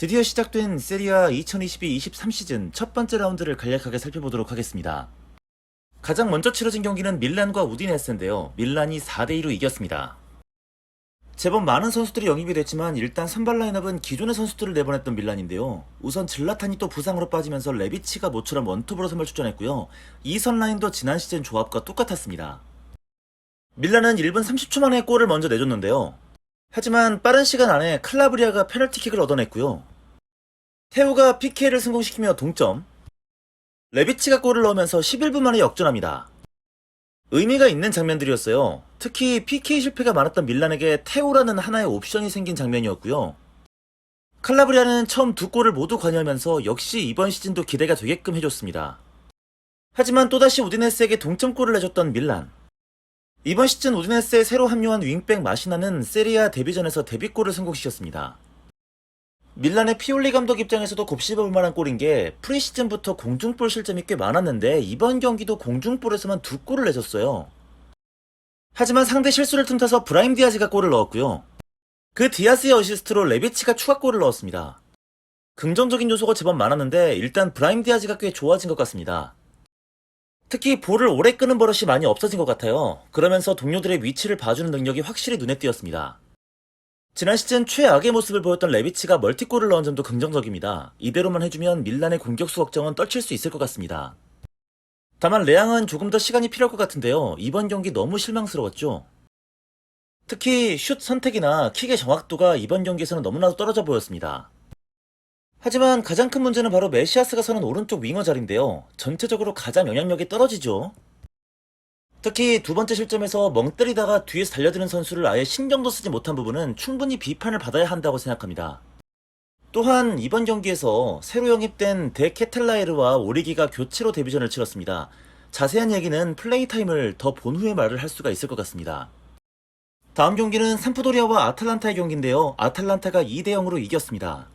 드디어 시작된 세리아 2022-23 시즌 첫 번째 라운드를 간략하게 살펴보도록 하겠습니다. 가장 먼저 치러진 경기는 밀란과 우디네스인데요. 밀란이 4대2로 이겼습니다. 제법 많은 선수들이 영입이 됐지만 일단 선발 라인업은 기존의 선수들을 내보냈던 밀란인데요. 우선 질라탄이 또 부상으로 빠지면서 레비치가 모처럼 원톱으로 선발 출전했고요. 2선 라인도 지난 시즌 조합과 똑같았습니다. 밀란은 1분 30초 만에 골을 먼저 내줬는데요. 하지만 빠른 시간 안에 칼라브리아가 페널티킥을 얻어냈고요. 테우가 PK를 성공시키며 동점. 레비치가 골을 넣으면서 11분 만에 역전합니다. 의미가 있는 장면들이었어요. 특히 PK 실패가 많았던 밀란에게 테오라는 하나의 옵션이 생긴 장면이었고요. 칼라브리아는 처음 두 골을 모두 관여하면서 역시 이번 시즌도 기대가 되게끔 해줬습니다. 하지만 또다시 우디네스에게 동점골을 내줬던 밀란. 이번 시즌 우디네스에 새로 합류한 윙백 마시나는 세리아 데뷔전에서 데뷔골을 성공시켰습니다. 밀란의 피올리 감독 입장에서도 곱씹어볼 만한 골인 게 프리시즌부터 공중볼 실점이 꽤 많았는데 이번 경기도 공중볼에서만 두 골을 내줬어요. 하지만 상대 실수를 틈타서 브라임 디아즈가 골을 넣었고요. 그 디아스의 어시스트로 레비치가 추가골을 넣었습니다. 긍정적인 요소가 제법 많았는데 일단 브라임 디아즈가 꽤 좋아진 것 같습니다. 특히 볼을 오래 끄는 버릇이 많이 없어진 것 같아요. 그러면서 동료들의 위치를 봐주는 능력이 확실히 눈에 띄었습니다. 지난 시즌 최악의 모습을 보였던 레비치가 멀티골을 넣은 점도 긍정적입니다. 이대로만 해주면 밀란의 공격수 걱정은 떨칠 수 있을 것 같습니다. 다만 레앙은 조금 더 시간이 필요할 것 같은데요. 이번 경기 너무 실망스러웠죠. 특히 슛 선택이나 킥의 정확도가 이번 경기에서는 너무나도 떨어져 보였습니다. 하지만 가장 큰 문제는 바로 메시아스가 서는 오른쪽 윙어 자리인데요. 전체적으로 가장 영향력이 떨어지죠. 특히 두 번째 실점에서 멍 때리다가 뒤에서 달려드는 선수를 아예 신경도 쓰지 못한 부분은 충분히 비판을 받아야 한다고 생각합니다. 또한 이번 경기에서 새로 영입된 데 케텔라에르와 오리기가 교체로 데뷔전을 치렀습니다. 자세한 얘기는 플레이 타임을 더 본 후에 말을 할 수가 있을 것 같습니다. 다음 경기는 삼프도리아와 아탈란타의 경기인데요. 아탈란타가 2대 0으로 이겼습니다.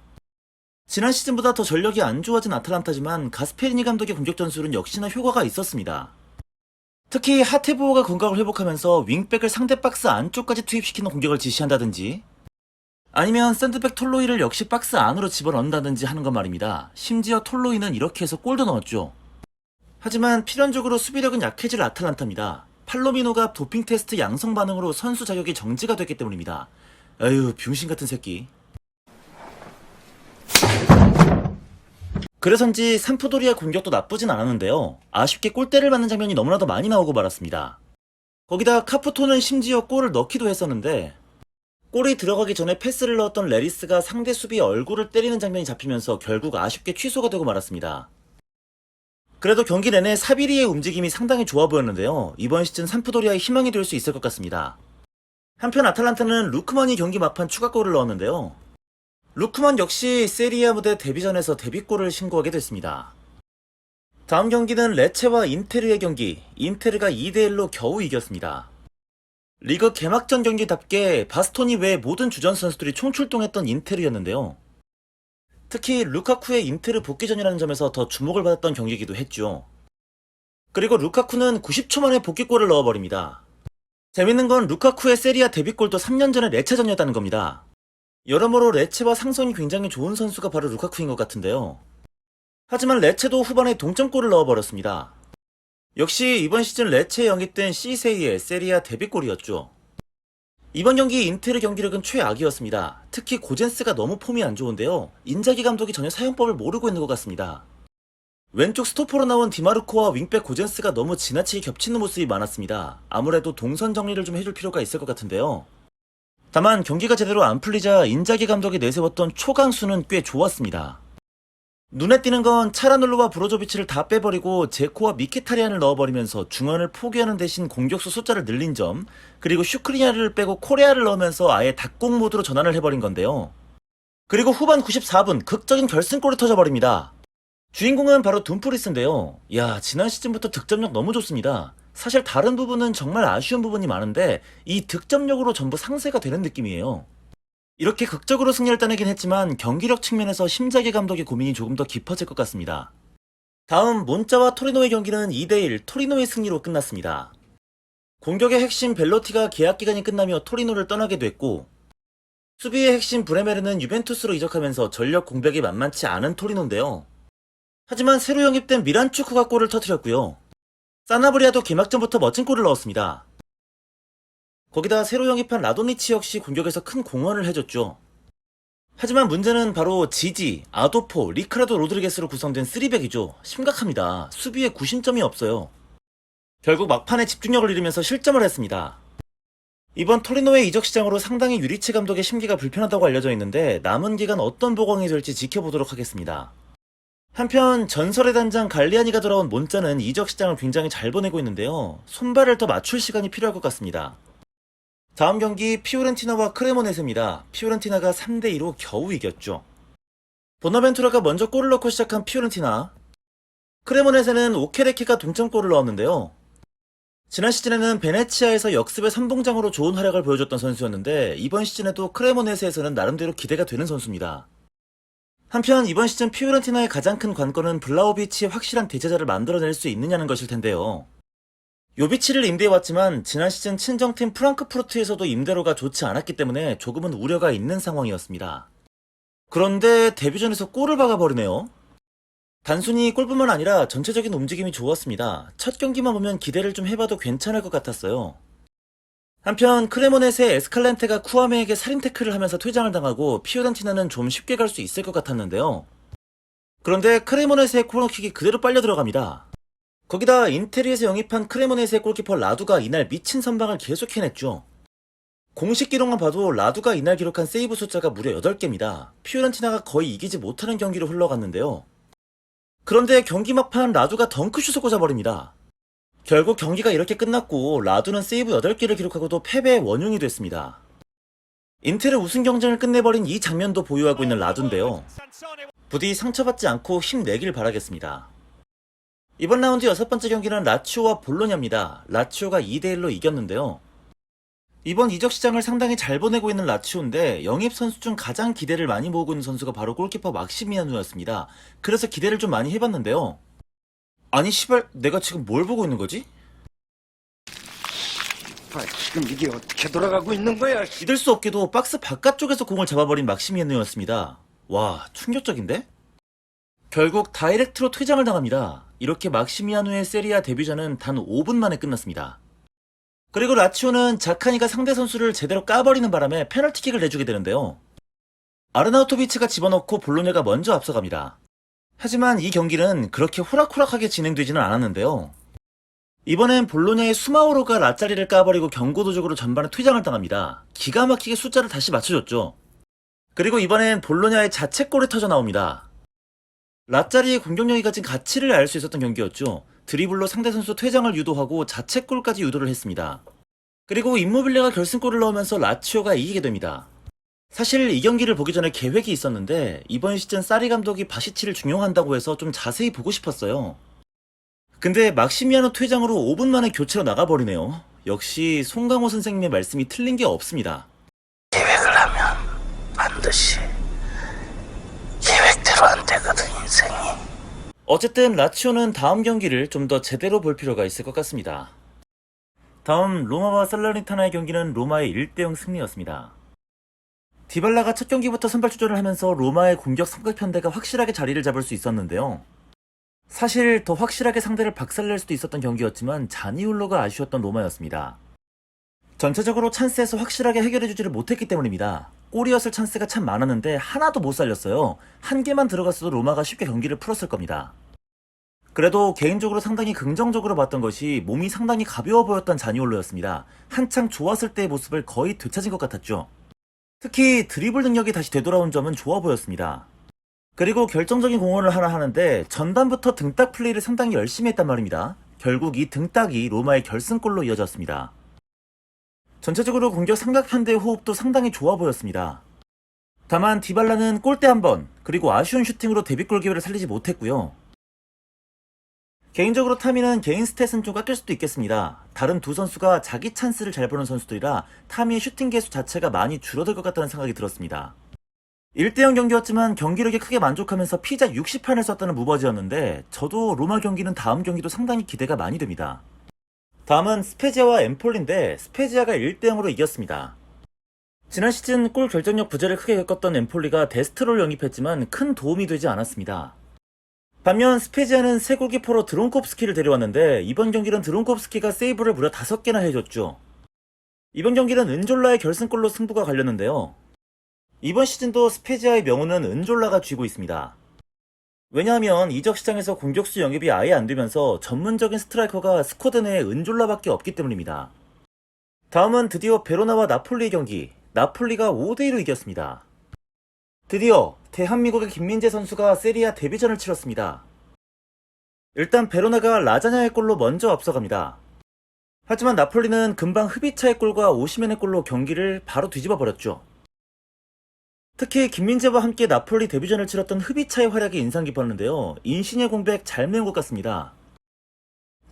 지난 시즌보다 더 전력이 안 좋아진 아탈란타지만 가스페리니 감독의 공격 전술은 역시나 효과가 있었습니다. 특히 하테보어가 건강을 회복하면서 윙백을 상대 박스 안쪽까지 투입시키는 공격을 지시한다든지 아니면 샌드백 톨로이를 역시 박스 안으로 집어넣는다든지 하는 것 말입니다. 심지어 톨로이는 이렇게 해서 골도 넣었죠. 하지만 필연적으로 수비력은 약해질 아탈란타입니다. 팔로미노가 도핑 테스트 양성 반응으로 선수 자격이 정지가 됐기 때문입니다. 에휴 병신 같은 새끼. 그래서인지 삼프도리아 공격도 나쁘진 않았는데요. 아쉽게 골대를 맞는 장면이 너무나도 많이 나오고 말았습니다. 거기다 카푸토는 심지어 골을 넣기도 했었는데 골이 들어가기 전에 패스를 넣었던 레리스가 상대 수비의 얼굴을 때리는 장면이 잡히면서 결국 아쉽게 취소가 되고 말았습니다. 그래도 경기 내내 사비리의 움직임이 상당히 좋아 보였는데요. 이번 시즌 삼프도리아의 희망이 될 수 있을 것 같습니다. 한편 아탈란타는 루크만이 경기 막판 추가골을 넣었는데요. 루크만 역시 세리아 무대 데뷔전에서 데뷔골을 신고하게 됐습니다. 다음 경기는 레체와 인테르의 경기, 인테르가 2대1로 겨우 이겼습니다. 리그 개막전 경기답게 바스토니 외 모든 주전 선수들이 총출동했던 인테르였는데요. 특히 루카쿠의 인테르 복귀전이라는 점에서 더 주목을 받았던 경기이기도 했죠. 그리고 루카쿠는 90초 만에 복귀골을 넣어버립니다. 재밌는 건 루카쿠의 세리아 데뷔골도 3년 전에 레체전이었다는 겁니다. 여러모로 레체와 상성이 굉장히 좋은 선수가 바로 루카쿠인 것 같은데요. 하지만 레체도 후반에 동점골을 넣어버렸습니다. 역시 이번 시즌 레체에 영입된 시세이의 세리아 데뷔골이었죠. 이번 경기 인테르 경기력은 최악이었습니다. 특히 고젠스가 너무 폼이 안 좋은데요. 인자기 감독이 전혀 사용법을 모르고 있는 것 같습니다. 왼쪽 스토퍼로 나온 디마르코와 윙백 고젠스가 너무 지나치게 겹치는 모습이 많았습니다. 아무래도 동선 정리를 좀 해줄 필요가 있을 것 같은데요. 다만 경기가 제대로 안 풀리자 인자기 감독이 내세웠던 초강수는 꽤 좋았습니다. 눈에 띄는 건 차라놀로와 브로조비치를 다 빼버리고 제코와 미케타리안을 넣어버리면서 중원을 포기하는 대신 공격수 숫자를 늘린 점, 그리고 슈크리아를 빼고 코레아를 넣으면서 아예 닭공 모드로 전환을 해버린 건데요. 그리고 후반 94분 극적인 결승골이 터져버립니다. 주인공은 바로 둠프리스인데요. 야, 지난 시즌부터 득점력 너무 좋습니다. 사실 다른 부분은 정말 아쉬운 부분이 많은데 이 득점력으로 전부 상쇄가 되는 느낌이에요. 이렇게 극적으로 승리를 따내긴 했지만 경기력 측면에서 심자기 감독의 고민이 조금 더 깊어질 것 같습니다. 다음 몬자와 토리노의 경기는 2대1 토리노의 승리로 끝났습니다. 공격의 핵심 벨로티가 계약 기간이 끝나며 토리노를 떠나게 됐고 수비의 핵심 브레메르는 유벤투스로 이적하면서 전력 공백이 만만치 않은 토리노인데요. 하지만 새로 영입된 미란추크가 골을 터뜨렸고요. 사나브리아도 개막전부터 멋진 골을 넣었습니다. 거기다 새로 영입한 라도니치 역시 공격에서 큰 공헌을 해줬죠. 하지만 문제는 바로 지지, 아도포, 리카르도 로드리게스로 구성된 3백이죠. 심각합니다. 수비에 구심점이 없어요. 결국 막판에 집중력을 잃으면서 실점을 했습니다. 이번 토리노의 이적 시장으로 상당히 유리치 감독의 심기가 불편하다고 알려져 있는데 남은 기간 어떤 보강이 될지 지켜보도록 하겠습니다. 한편 전설의 단장 갈리아니가 돌아온 몬자는 이적 시장을 굉장히 잘 보내고 있는데요. 손발을 더 맞출 시간이 필요할 것 같습니다. 다음 경기 피오렌티나와 크레모네세입니다. 피오렌티나가 3대2로 겨우 이겼죠. 보나벤투라가 먼저 골을 넣고 시작한 피오렌티나. 크레모네세는 오케레키가 동점골을 넣었는데요. 지난 시즌에는 베네치아에서 역습의 선봉장으로 좋은 활약을 보여줬던 선수였는데 이번 시즌에도 크레모네세에서는 나름대로 기대가 되는 선수입니다. 한편 이번 시즌 피오렌티나의 가장 큰 관건은 블라우비치의 확실한 대체자를 만들어낼 수 있느냐는 것일 텐데요. 요비치를 임대해왔지만 지난 시즌 친정팀 프랑크푸르트에서도 임대로가 좋지 않았기 때문에 조금은 우려가 있는 상황이었습니다. 그런데 데뷔전에서 골을 박아버리네요. 단순히 골뿐만 아니라 전체적인 움직임이 좋았습니다. 첫 경기만 보면 기대를 좀 해봐도 괜찮을 것 같았어요. 한편 크레모넷의 에스칼렌테가 쿠아메에게 살인 태클을 하면서 퇴장을 당하고 피오렌티나는 좀 쉽게 갈 수 있을 것 같았는데요. 그런데 크레모넷의 코너킥이 그대로 빨려 들어갑니다. 거기다 인테리에서 영입한 크레모넷의 골키퍼 라두가 이날 미친 선방을 계속 해냈죠. 공식 기록만 봐도 라두가 이날 기록한 세이브 숫자가 무려 8개입니다. 피오렌티나가 거의 이기지 못하는 경기로 흘러갔는데요. 그런데 경기 막판 라두가 덩크슛을 꽂아버립니다. 결국 경기가 이렇게 끝났고 라두는 세이브 8개를 기록하고도 패배의 원흉이 됐습니다. 인텔의 우승 경쟁을 끝내버린 이 장면도 보유하고 있는 라두인데요. 부디 상처받지 않고 힘내길 바라겠습니다. 이번 라운드 여섯 번째 경기는 라치오와 볼로냐입니다. 라치오가 2대1로 이겼는데요. 이번 이적 시장을 상당히 잘 보내고 있는 라치오인데 영입 선수 중 가장 기대를 많이 모으고 있는 선수가 바로 골키퍼 막시미아누였습니다. 그래서 기대를 좀 많이 해봤는데요. 아니 시발 내가 지금 뭘 보고 있는 거지? 아, 지금 이게 어떻게 돌아가고 있는 거야? 믿을 수 없게도 박스 바깥쪽에서 공을 잡아버린 막시미아누였습니다. 와 충격적인데? 결국 다이렉트로 퇴장을 당합니다. 이렇게 막시미아누의 세리아 데뷔전은 단 5분 만에 끝났습니다. 그리고 라치오는 자카니가 상대 선수를 제대로 까버리는 바람에 페널티킥을 내주게 되는데요. 아르나우토비치가 집어넣고 볼로네가 먼저 앞서갑니다. 하지만 이 경기는 그렇게 호락호락하게 진행되지는 않았는데요. 이번엔 볼로냐의 수마오로가 라짜리를 까버리고 경고도적으로 전반에 퇴장을 당합니다. 기가 막히게 숫자를 다시 맞춰줬죠. 그리고 이번엔 볼로냐의 자책골이 터져 나옵니다. 라짜리의 공격력이 가진 가치를 알 수 있었던 경기였죠. 드리블로 상대 선수 퇴장을 유도하고 자책골까지 유도를 했습니다. 그리고 임모빌레가 결승골을 넣으면서 라치오가 이기게 됩니다. 사실 이 경기를 보기 전에 계획이 있었는데 이번 시즌 사리 감독이 바시치를 중용한다고 해서 좀 자세히 보고 싶었어요. 근데 막시미아노 퇴장으로 5분 만에 교체로 나가버리네요. 역시 송강호 선생님의 말씀이 틀린 게 없습니다. 계획을 하면 반드시 계획대로 안 되거든 인생이 어쨌든 라치오는 다음 경기를 좀 더 제대로 볼 필요가 있을 것 같습니다. 다음 로마와 살라니타나의 경기는 로마의 1대0 승리였습니다. 디발라가 첫 경기부터 선발 출전을 하면서 로마의 공격 삼각편대가 확실하게 자리를 잡을 수 있었는데요. 사실 더 확실하게 상대를 박살낼 수도 있었던 경기였지만 자니울로가 아쉬웠던 로마였습니다. 전체적으로 찬스에서 확실하게 해결해주지를 못했기 때문입니다. 골이었을 찬스가 참 많았는데 하나도 못 살렸어요. 한 개만 들어갔어도 로마가 쉽게 경기를 풀었을 겁니다. 그래도 개인적으로 상당히 긍정적으로 봤던 것이 몸이 상당히 가벼워 보였던 자니올로였습니다. 한창 좋았을 때의 모습을 거의 되찾은 것 같았죠. 특히 드리블 능력이 다시 되돌아온 점은 좋아 보였습니다. 그리고 결정적인 공헌을 하나 하는데 전반부터 등딱 플레이를 상당히 열심히 했단 말입니다. 결국 이 등딱이 로마의 결승골로 이어졌습니다. 전체적으로 공격 삼각편대의 호흡도 상당히 좋아 보였습니다. 다만 디발라는 골대 한 번, 그리고 아쉬운 슈팅으로 데뷔골 기회를 살리지 못했고요. 개인적으로 타미는 개인 스탯은 좀 깎일 수도 있겠습니다. 다른 두 선수가 자기 찬스를 잘 보는 선수들이라 타미의 슈팅 개수 자체가 많이 줄어들 것 같다는 생각이 들었습니다. 1대0 경기였지만 경기력에 크게 만족하면서 피자 60판을 썼다는 무버지였는데 저도 로마 경기는 다음 경기도 상당히 기대가 많이 됩니다. 다음은 스페지아와 엠폴리인데 스페지아가 1대0으로 이겼습니다. 지난 시즌 골 결정력 부재를 크게 겪었던 엠폴리가 데스트롤 영입했지만 큰 도움이 되지 않았습니다. 반면 스페지아는 새 골키퍼로 드론콥스키를 데려왔는데 이번 경기는 드론콥스키가 세이브를 무려 5개나 해줬죠. 이번 경기는 은졸라의 결승골로 승부가 갈렸는데요. 이번 시즌도 스페지아의 명운은 은졸라가 쥐고 있습니다. 왜냐하면 이적 시장에서 공격수 영입이 아예 안 되면서 전문적인 스트라이커가 스쿼드 내에 은졸라밖에 없기 때문입니다. 다음은 드디어 베로나와 나폴리 경기. 나폴리가 5대2로 이겼습니다. 드디어 대한민국의 김민재 선수가 세리아 데뷔전을 치렀습니다. 일단 베로나가 라자냐의 골로 먼저 앞서갑니다. 하지만 나폴리는 금방 흡이차의 골과 오시멘의 골로 경기를 바로 뒤집어 버렸죠. 특히 김민재와 함께 나폴리 데뷔전을 치렀던 흡이차의 활약이 인상 깊었는데요. 인신의 공백 잘 메운 것 같습니다.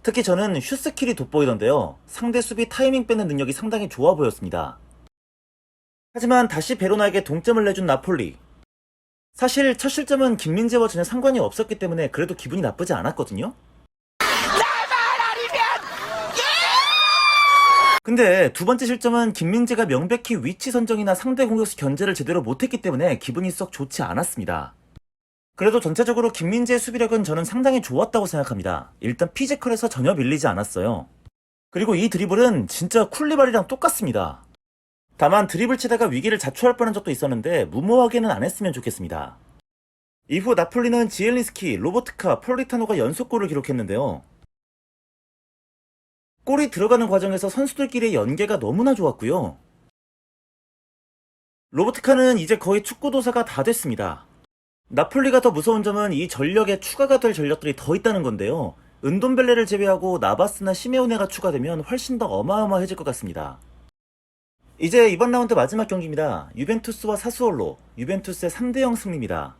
특히 저는 슛 스킬이 돋보이던데요. 상대 수비 타이밍 빼는 능력이 상당히 좋아 보였습니다. 하지만 다시 베로나에게 동점을 내준 나폴리. 사실 첫 실점은 김민재와 전혀 상관이 없었기 때문에 그래도 기분이 나쁘지 않았거든요. 근데 두 번째 실점은 김민재가 명백히 위치 선정이나 상대 공격수 견제를 제대로 못했기 때문에 기분이 썩 좋지 않았습니다. 그래도 전체적으로 김민재의 수비력은 저는 상당히 좋았다고 생각합니다. 일단 피지컬에서 전혀 밀리지 않았어요. 그리고 이 드리블은 진짜 쿨리발이랑 똑같습니다. 다만 드리블 치다가 위기를 자초할 뻔한 적도 있었는데 무모하게는 안 했으면 좋겠습니다. 이후 나폴리는 지엘리스키, 로보트카, 폴리타노가 연속골을 기록했는데요. 골이 들어가는 과정에서 선수들끼리의 연계가 너무나 좋았고요. 로보트카는 이제 거의 축구 도사가 다 됐습니다. 나폴리가 더 무서운 점은 이 전력에 추가가 될 전력들이 더 있다는 건데요. 은돈벨레를 제외하고 나바스나 시메오네가 추가되면 훨씬 더 어마어마해질 것 같습니다. 이제 이번 라운드 마지막 경기입니다. 유벤투스와 사수올로, 유벤투스의 3대0 승리입니다.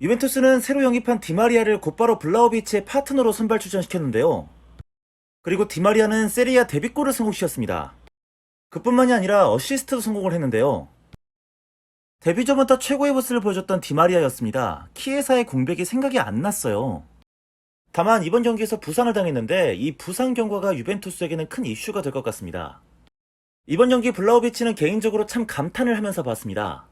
유벤투스는 새로 영입한 디마리아를 곧바로 블라우비치의 파트너로 선발 출전시켰는데요. 그리고 디마리아는 세리아 데뷔골을 성공시켰습니다. 그뿐만이 아니라 어시스트도 성공을 했는데요. 데뷔 전부터 최고의 모습을 보여줬던 디마리아였습니다. 키에사의 공백이 생각이 안 났어요. 다만 이번 경기에서 부상을 당했는데 이 부상 경과가 유벤투스에게는 큰 이슈가 될 것 같습니다. 이번 경기 블라우비치는 개인적으로 참 감탄을 하면서 봤습니다.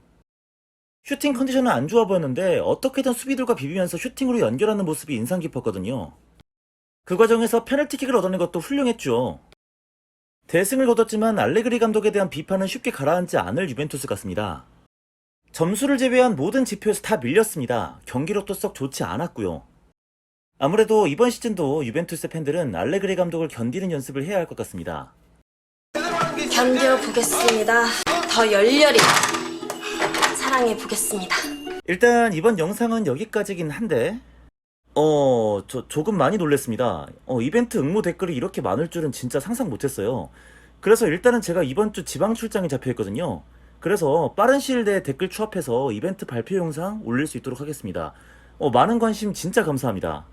슈팅 컨디션은 안 좋아 보였는데 어떻게든 수비들과 비비면서 슈팅으로 연결하는 모습이 인상 깊었거든요. 그 과정에서 페널티킥을 얻어낸 것도 훌륭했죠. 대승을 거뒀지만 알레그리 감독에 대한 비판은 쉽게 가라앉지 않을 유벤투스 같습니다. 점수를 제외한 모든 지표에서 다 밀렸습니다. 경기력도 썩 좋지 않았고요. 아무래도 이번 시즌도 유벤투스 팬들은 알레그리 감독을 견디는 연습을 해야 할 것 같습니다. 견뎌보겠습니다. 더 열렬히 사랑해보겠습니다. 일단 이번 영상은 여기까지긴 한데 어, 저 조금 많이 놀랬습니다. 어, 이벤트 응모 댓글이 이렇게 많을 줄은 진짜 상상 못했어요. 그래서 일단은 제가 이번 주 지방 출장이 잡혀 있거든요. 그래서 빠른 시일 내에 댓글 추합해서 이벤트 발표 영상 올릴 수 있도록 하겠습니다. 어, 많은 관심 진짜 감사합니다.